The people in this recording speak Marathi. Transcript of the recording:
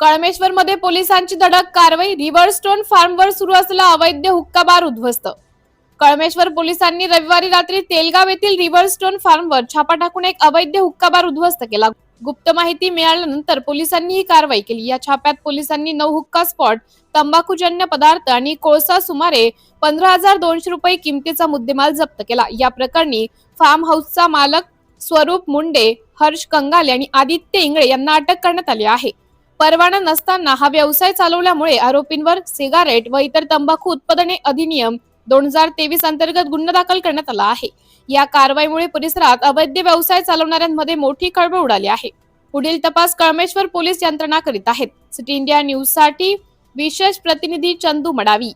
कळमेश्वर मध्ये पोलिसांची धडक कारवाई रिव्हर स्टोन फार्मवर सुरू असलेला अवैध हुक्का बार उद्ध्वस्त. कळमेश्वर पोलिसांनी रविवारी रात्री तेलगाव येथील रिव्हर स्टोन फार्मवर छापा टाकून एक अवैध हुक्का बार उद्ध्वस्त केला. गुप्त माहिती मिळाल्यानंतर पोलिसांनी ही कारवाई केली. या छाप्यात पोलिसांनी नऊ हुक्का स्पॉट तंबाखूजन्य पदार्थ आणि कोळसा सुमारे पंधरा हजार दोनशे रुपये किमतीचा मुद्देमाल जप्त केला. या प्रकरणी फार्म हाऊसचा मालक स्वरूप मुंडे हर्ष कंगाले आणि आदित्य इंगळे यांना अटक करण्यात आली आहे. परवाना नसताना हा व्यवसाय चालवल्यामुळे आरोपींवर सिगारेट व इतर तंबाखू उत्पादने अधिनियम दोन हजार तेवीस अंतर्गत गुन्हा दाखल करण्यात आला आहे. या कारवाईमुळे परिसरात अवैध व्यवसाय चालवणाऱ्यांमध्ये मोठी खळबळ उडाली आहे. पुढील तपास कळमेश्वर पोलीस यंत्रणा करीत आहेत. सिटी इंडिया न्यूजसाठी विशेष प्रतिनिधी चंदू मडावी.